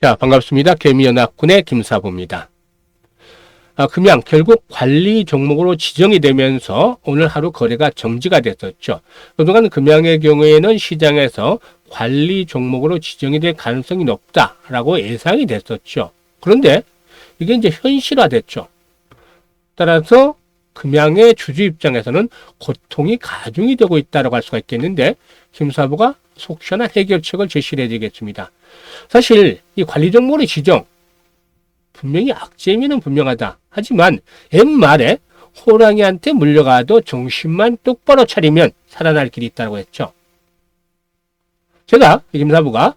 자, 반갑습니다. 개미연합군의 김사부입니다. 아, 금양 결국 관리 종목으로 지정이 되면서 오늘 하루 거래가 정지가 됐었죠. 그동안 금양의 경우에는 시장에서 관리 종목으로 지정이 될 가능성이 높다라고 예상이 됐었죠. 그런데 이게 이제 현실화됐죠. 따라서 금양의 주주 입장에서는 고통이 가중이 되고 있다고 할 수가 있겠는데 김사부가 속 시원한 해결책을 제시를 해드리겠습니다. 사실 이 관리 종목의 지정 분명히 악재미는 분명하다. 하지만 옛말에 호랑이한테 물려가도 정신만 똑바로 차리면 살아날 길이 있다고 했죠. 제가 이 김사부가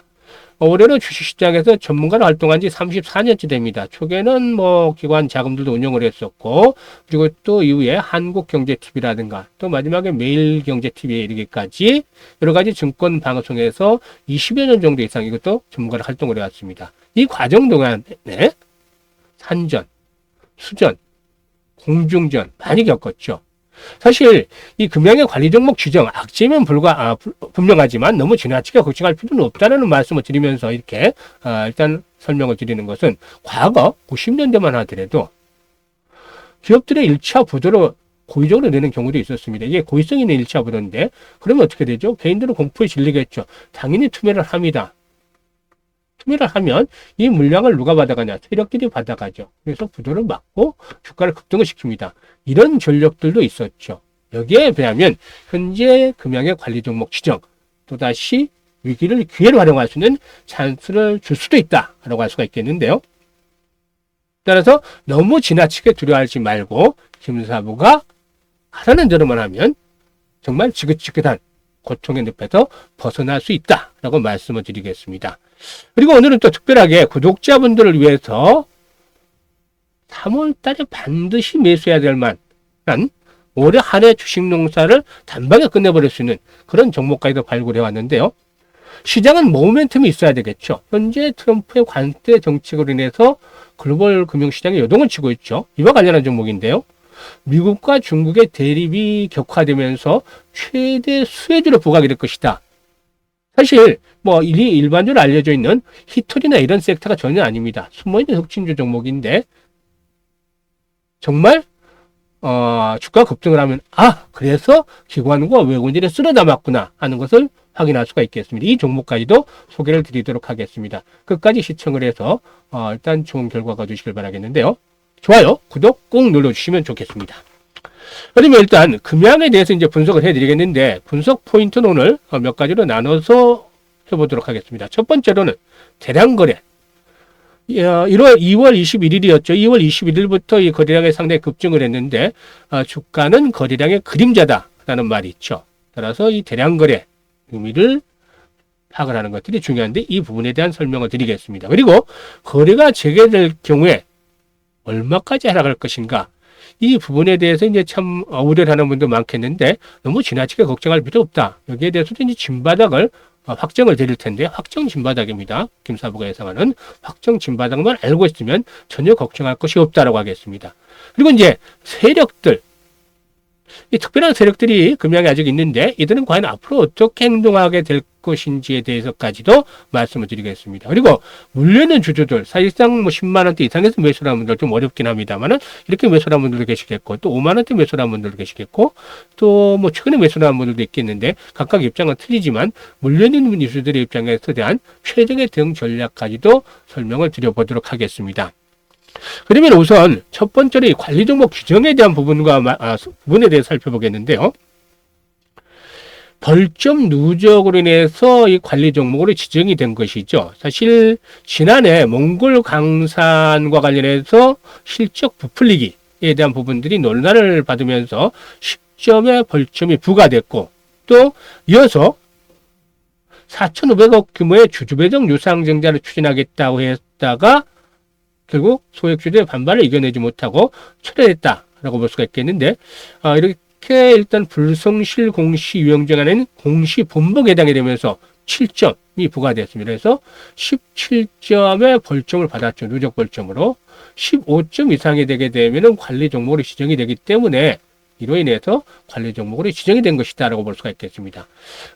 올해는 주식시장에서 전문가로 활동한 지 34년째 됩니다. 초기에는 뭐 기관 자금들도 운영을 했었고 그리고 또 이후에 한국경제TV라든가 또 마지막에 매일경제TV에 이르기까지 여러 가지 증권 방송에서 20여 년 정도 이상 이것도 전문가로 활동을 해왔습니다. 이 과정 동안에 산전, 수전, 공중전 많이 겪었죠. 사실 이 금양의 관리 종목 지정 악재면 불과 아, 부- 분명하지만 너무 지나치게 걱정할 필요는 없다는 말씀을 드리면서 이렇게 아, 일단 설명을 드리는 것은 과거 90년대만 하더라도 기업들의 1차 부도로 고의적으로 내는 경우도 있었습니다. 이게 고의성 있는 1차 부도인데 그러면 어떻게 되죠? 개인들은 공포에 질리겠죠. 당연히 투매를 합니다. 투매를 하면 이 물량을 누가 받아가냐? 세력들이 받아가죠. 그래서 부도를 막고 주가를 급등을 시킵니다. 이런 전력들도 있었죠. 여기에 비하면 현재 금양의 관리 종목 지정 또다시 위기를 기회로 활용할 수 있는 찬스를 줄 수도 있다라고 할 수가 있겠는데요. 따라서 너무 지나치게 두려워하지 말고 김사부가 하라는 대로만 하면 정말 지긋지긋한 고통의 늪에서 벗어날 수 있다라고 말씀을 드리겠습니다. 그리고 오늘은 또 특별하게 구독자분들을 위해서 3월 달에 반드시 매수해야 될 만한 올해 한 해 주식 농사를 단박에 끝내버릴 수 있는 그런 종목까지도 발굴해 왔는데요. 시장은 모멘텀이 있어야 되겠죠. 현재 트럼프의 관세 정책으로 인해서 글로벌 금융시장에 요동을 치고 있죠. 이와 관련한 종목인데요. 미국과 중국의 대립이 격화되면서 최대 수혜주로 부각이 될 것이다. 사실 뭐 일- 일반적으로 알려져 있는 히토리나 이런 섹터가 전혀 아닙니다. 숨어있는 혁신주 종목인데 정말 어, 주가 급등을 하면 아 그래서 기관과 외국인들이 쓸어 담았구나 하는 것을 확인할 수가 있겠습니다. 이 종목까지도 소개를 드리도록 하겠습니다. 끝까지 시청을 해서 어, 일단 좋은 결과 가 주시길 바라겠는데요. 좋아요, 구독 꼭 눌러주시면 좋겠습니다. 그러면 일단 금양에 대해서 이제 분석을 해드리겠는데 분석 포인트는 오늘 어, 몇 가지로 나눠서 해보도록 하겠습니다. 첫 번째로는 대량 거래. 1월 2월 21일이었죠. 2월 21일부터 이 거래량이 상당히 급증을 했는데 어, 주가는 거래량의 그림자다라는 말이 있죠. 따라서 이 대량 거래 의미를 파악을 하는 것들이 중요한데 이 부분에 대한 설명을 드리겠습니다. 그리고 거래가 재개될 경우에 얼마까지 하락할 것인가 이 부분에 대해서 이제 참 우려를 하는 분도 많겠는데 너무 지나치게 걱정할 필요 없다. 여기에 대해서도 이제 진바닥을 어, 확정을 드릴 텐데 확정 진바닥입니다. 김사부가 예상하는 확정 진바닥만 알고 있으면 전혀 걱정할 것이 없다라고 하겠습니다. 그리고 이제 세력들 이 특별한 세력들이 금양에 아직 있는데 이들은 과연 앞으로 어떻게 행동하게 될 것인지에 대해서까지도 말씀을 드리겠습니다. 그리고 물려있는 주주들 사실상 뭐 10만 원대 이상에서 매수하는 분들 좀 어렵긴 합니다만은 이렇게 매수하는 분들도 계시겠고 또 5만 원대 매수하는 분들도 계시겠고 또 뭐 최근에 매수하는 분들도 있겠는데 각각 입장은 틀리지만 물려있는 주주들의 입장에서 대한 최적의 대응 전략까지도 설명을 드려보도록 하겠습니다. 그러면 우선 첫 번째로 이 관리 종목 규정에 대한 부분과 마- 아, 부분에 대해 서 살펴보겠는데요. 벌점 누적으로 인해서 이 관리 종목으로 지정이 된 것이죠. 사실 지난해 몽골 강산과 관련해서 실적 부풀리기에 대한 부분들이 논란을 받으면서 10점의 벌점이 부과됐고 또 이어서 4,500억 규모의 주주배정 유상증자를 추진하겠다고 했다가 결국 소액주주의 반발을 이겨내지 못하고 철회했다라고 볼 수가 있겠는데 아, 이렇게 일단 불성실 공시 유형정하는 공시 본복에 해당이 되면서 7점이 부과되었습니다. 그래서 17점의 벌점을 받았죠. 누적 벌점으로 15점 이상이 되게 되면은 관리 종목으로 지정이 되기 때문에 이로 인해서 관리 종목으로 지정이 된 것이다라고 볼 수가 있겠습니다.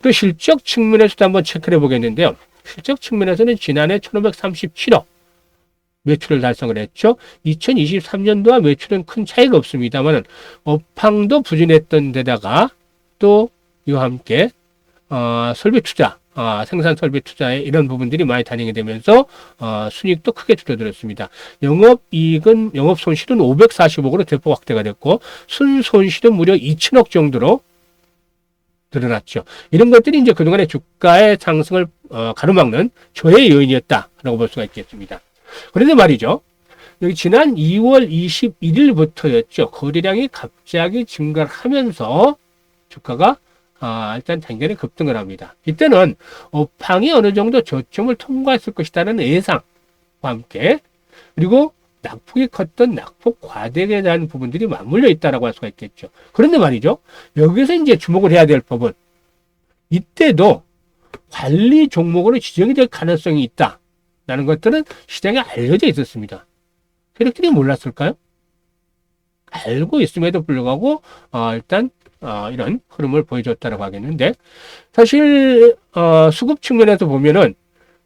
또 실적 측면에서도 한번 체크해 보겠는데요. 실적 측면에서는 지난해 1537억 매출을 달성을 했죠. 2023년도와 매출은 큰 차이가 없습니다만 업황도 부진했던 데다가 또 이와 함께 어, 설비 투자, 어, 생산 설비 투자에 이런 부분들이 많이 단행이 되면서 어, 순이익도 크게 줄어들었습니다. 영업 이익은 영업 손실은 540억으로 대폭 확대가 됐고 순 손실은 무려 2천억 정도로 드러났죠. 이런 것들이 이제 그동안의 주가의 상승을 어, 가로막는 조의 요인이었다라고 볼 수가 있겠습니다. 그런데 말이죠. 여기 지난 2월 21일부터였죠. 거래량이 갑자기 증가를 하면서 주가가 아, 일단 단결에 급등을 합니다. 이때는 업황이 어느 정도 저점을 통과했을 것이라는 예상과 함께 그리고 낙폭이 컸던 낙폭 과대에 대한 부분들이 맞물려 있다라고 할 수가 있겠죠. 그런데 말이죠. 여기서 이제 주목을 해야 될 법은 이때도 관리 종목으로 지정이 될 가능성이 있다 라는 것들은 시장에 알려져 있었습니다. 세력들이 몰랐을까요? 알고 있음에도 불구하고 어, 일단 어, 이런 흐름을 보여줬다고 하겠는데 사실 어, 수급 측면에서 보면은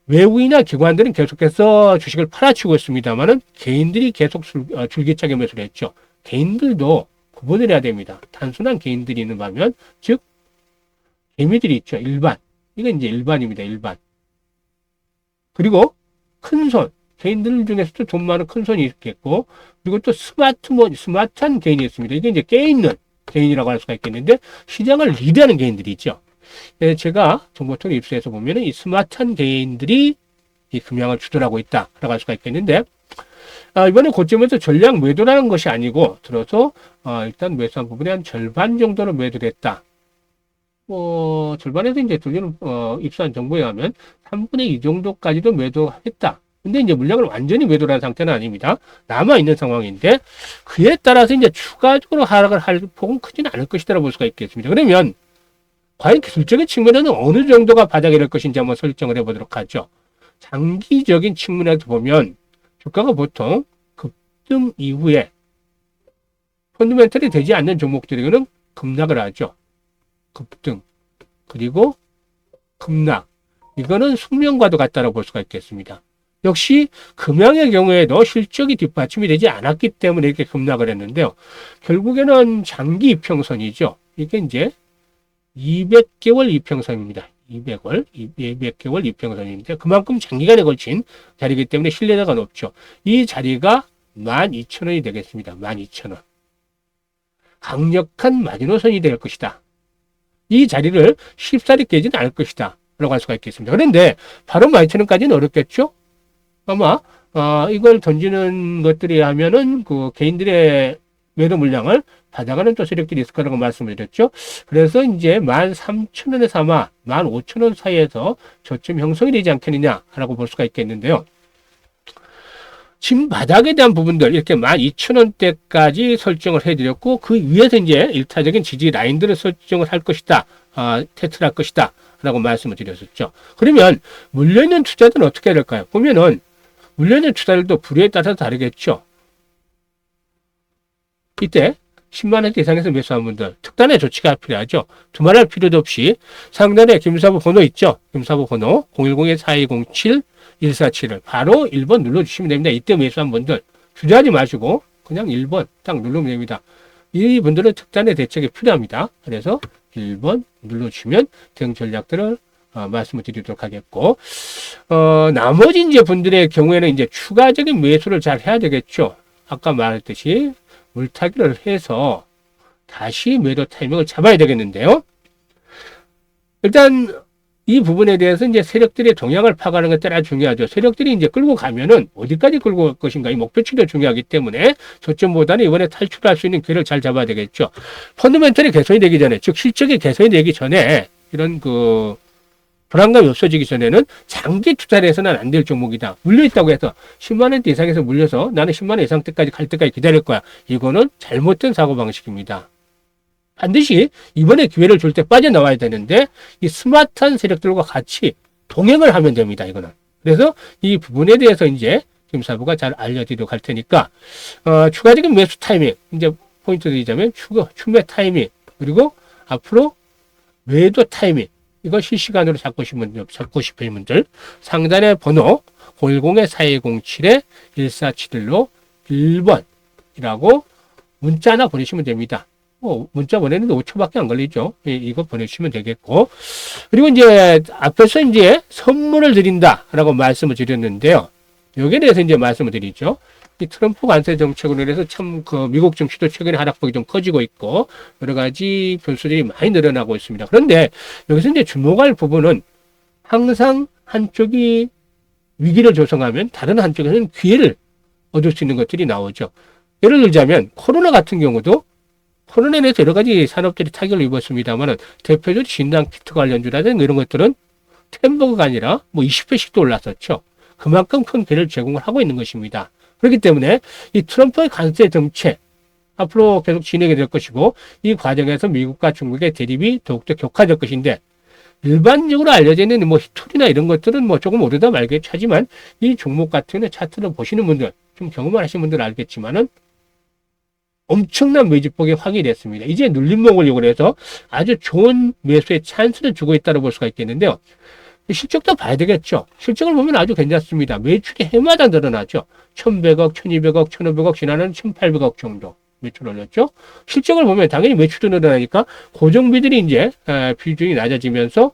외국이나 기관들은 계속해서 주식을 팔아치고 있습니다만은 개인들이 계속 줄, 어, 줄기차게 매수를 했죠. 개인들도 구분을 해야 됩니다. 단순한 개인들이 있는 반면 즉 개미들이 있죠. 일반 이건 이제 일반입니다. 일반 그리고 큰 손 개인들 중에서도 돈 많은 큰 손이 있겠고 그리고 또 스마트폰 스마트한 개인이 있습니다. 이게 이제 깨 있는 개인이라고 할 수가 있겠는데 시장을 리드하는 개인들이 있죠. 예, 제가 정보통 입수해서 보면은 이 스마트한 개인들이 이 금양을 주도하고 있다라고 할 수가 있겠는데 아, 이번에 고점에서 전량 매도라는 것이 아니고 들어서 어, 일단 매수한 부분의 한 절반 정도로 매도를 했다. 뭐 절반에서 이제 돌리는 어, 입수한 정보에 하면 3분의 2 정도까지도 매도했다. 근데 이제 물량을 완전히 매도한 상태는 아닙니다. 남아 있는 상황인데 그에 따라서 이제 추가적으로 하락을 할 폭은 크지는 않을 것이다라고 볼 수가 있겠습니다. 그러면 과연 기술적인 측면에는 어느 정도가 바닥이 될 것인지 한번 설정을 해보도록 하죠. 장기적인 측면에서 보면 주가가 보통 급등 이후에 펀드멘털이 되지 않는 종목들에게는 급락을 하죠. 급등 그리고 급락 이거는 숙명과도 같다고 볼 수가 있겠습니다. 역시 금양의 경우에도 실적이 뒷받침이 되지 않았기 때문에 이렇게 급락을 했는데요. 결국에는 장기 이평선이죠. 이게 이제 200개월 이평선입니다. 200월, 200개월 이평선인데 그만큼 장기간에 걸친 자리이기 때문에 신뢰도가 높죠. 이 자리가 12,000원이 되겠습니다. 12,000원. 강력한 마지노선이 될 것이다. 이 자리를 쉽사리 깨지는 않을 것이다. 라고 할 수가 있겠습니다. 그런데 바로 12,000원까지는 어렵겠죠? 아마 어, 이걸 던지는 것들이 하면은 그 개인들의 매도 물량을 받아가는 또 세력들이 있을 거라고 말씀을 드렸죠. 그래서 이제 13,000원에서 아마 15,000원 사이에서 저점 형성이 되지 않겠느냐라고 볼 수가 있겠는데요. 진바닥에 대한 부분들 이렇게 12,000원대까지 설정을 해드렸고 그 위에서 이제 1차적인 지지 라인들을 설정을 할 것이다. 아, 테스트를 할 것이다. 라고 말씀을 드렸었죠. 그러면 물려있는 투자들은 어떻게 해야 될까요? 보면은 물려있는 투자들도 부류에 따라서 다르겠죠. 이때 10만원 이상에서 매수한 분들 특단의 조치가 필요하죠. 두말할 필요도 없이 상단에 김사부 번호 있죠. 김사부 번호 010-4207 147을 바로 1번 눌러주시면 됩니다. 이때 매수한 분들 주저하지 마시고 그냥 1번 딱 누르면 됩니다. 이분들은 특단의 대책이 필요합니다. 그래서 1번 눌러주시면 등 전략들을 어, 말씀을 드리도록 하겠고, 어, 나머지 이제 분들의 경우에는 이제 추가적인 매수를 잘 해야 되겠죠. 아까 말했듯이 물타기를 해서 다시 매도 타이밍을 잡아야 되겠는데요. 일단 이 부분에 대해서 이제 세력들의 동향을 파악하는 게 따라 중요하죠. 세력들이 이제 끌고 가면은 어디까지 끌고 갈 것인가 이 목표치도 중요하기 때문에 저점보다는 이번에 탈출할 수 있는 기회를 잘 잡아야 되겠죠. 펀드멘털이 개선이 되기 전에, 즉 실적이 개선이 되기 전에 이런 그 불안감이 없어지기 전에는 장기 투자를 해서는 안 될 종목이다. 물려있다고 해서 10만원대 이상에서 물려서 나는 10만원 이상 때까지 갈 때까지 기다릴 거야. 이거는 잘못된 사고방식입니다. 반드시 이번에 기회를 줄 때 빠져나와야 되는데 이 스마트한 세력들과 같이 동행을 하면 됩니다. 이거는. 그래서 이 부분에 대해서 이제 김사부가 잘 알려드리도록 할 테니까 어, 추가적인 매수 타이밍 이제 포인트 드리자면 추가 추매 타이밍 그리고 앞으로 매도 타이밍 이거 실시간으로 잡고 싶은 분들, 잡고 싶으신 분들 상단의 번호 010-4207에 1471로 1번이라고 문자 하나 보내시면 됩니다. 뭐 문자 보내는데 5초밖에 안 걸리죠. 예, 이거 보내주시면 되겠고 그리고 이제 앞에서 이제 선물을 드린다라고 말씀을 드렸는데요. 여기에 대해서 이제 말씀을 드리죠. 이 트럼프 관세 정책으로 인해서 참 그 미국 증시도 최근에 하락폭이 좀 커지고 있고 여러 가지 변수들이 많이 늘어나고 있습니다. 그런데 여기서 이제 주목할 부분은 항상 한쪽이 위기를 조성하면 다른 한쪽에서는 기회를 얻을 수 있는 것들이 나오죠. 예를 들자면 코로나 같은 경우도 코로나에 대해서 여러 가지 산업들이 타격을 입었습니다만 대표적으로 진단 키트 관련주라든가 이런 것들은 템버가 아니라 뭐 20회씩도 올랐었죠. 그만큼 큰 기회를 제공을 하고 있는 것입니다. 그렇기 때문에 이 트럼프의 관세 정책 앞으로 계속 진행이 될 것이고 이 과정에서 미국과 중국의 대립이 더욱더 격화될 것인데 일반적으로 알려져 있는 뭐 히토리나 이런 것들은 뭐 조금 오르다 말겠죠. 하지만 이 종목 같은 차트를 보시는 분들 좀 경험을 하신 분들은 알겠지만은 엄청난 매집폭이 확인이 됐습니다. 이제 눌림목을 이용해서 아주 좋은 매수의 찬스를 주고 있다고 볼 수가 있겠는데요. 실적도 봐야 되겠죠. 실적을 보면 아주 괜찮습니다. 매출이 해마다 늘어나죠. 1100억, 1200억, 1500억, 지난해는 1800억 정도 매출 올렸죠. 실적을 보면 당연히 매출도 늘어나니까 고정비들이 이제 에, 비중이 낮아지면서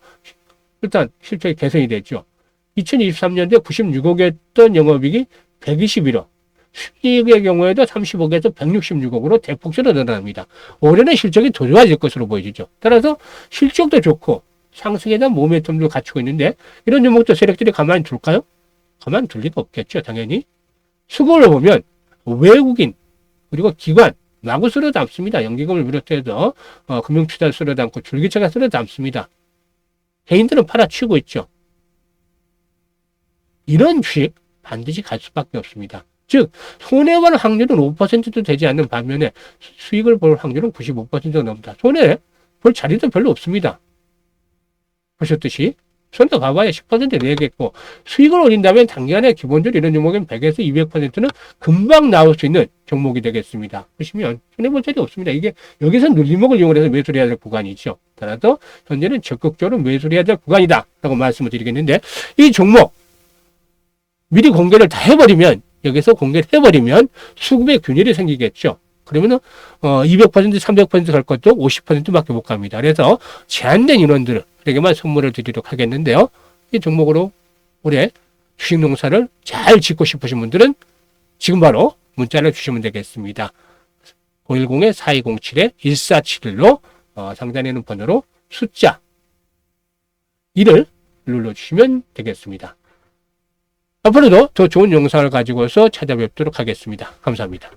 일단 실적이 개선이 됐죠. 2023년도에 96억이었던 영업이익이 121억. 수익의 경우에도 30억에서 166억으로 대폭적으로 늘어납니다. 올해는 실적이 더 좋아질 것으로 보여지죠. 따라서 실적도 좋고 상승에 대한 모멘텀도 갖추고 있는데 이런 종목도 세력들이 가만히 둘까요? 가만히 둘 리가 없겠죠. 당연히. 수급을 보면 외국인 그리고 기관 마구 쓸어 담습니다. 연기금을 비롯해서 어, 금융투자를 쓸어 담고 줄기차게 쓸어 담습니다. 개인들은 팔아치우고 있죠. 이런 주식 반드시 갈 수밖에 없습니다. 즉 손해볼 확률은 5%도 되지 않는 반면에 수익을 볼 확률은 95%가 넘다. 손해 볼 자리도 별로 없습니다. 보셨듯이 손도 가봐야 10% 내겠고 수익을 올린다면 단기간에 기본적으로 이런 종목은 100에서 200%는 금방 나올 수 있는 종목이 되겠습니다. 보시면 손해볼 자리 없습니다. 이게 여기서 눌림목을 이용을 해서 매수를 해야 될 구간이죠. 따라서 현재는 적극적으로 매수를 해야 될 구간이다 라고 말씀을 드리겠는데 이 종목 미리 공개를 다 해버리면 여기서 공개를 해버리면 수급의 균열이 생기겠죠. 그러면은 어 200% 300%갈 것도 50%밖에 못 갑니다. 그래서 제한된 인원들에게만 선물을 드리도록 하겠는데요. 이 종목으로 올해 주식 농사를 잘 짓고 싶으신 분들은 지금 바로 문자를 주시면 되겠습니다. 010-4207-1471로 어, 상단에 있는 번호로 숫자 1을 눌러주시면 되겠습니다. 앞으로도 더 좋은 영상을 가지고서 찾아뵙도록 하겠습니다. 감사합니다.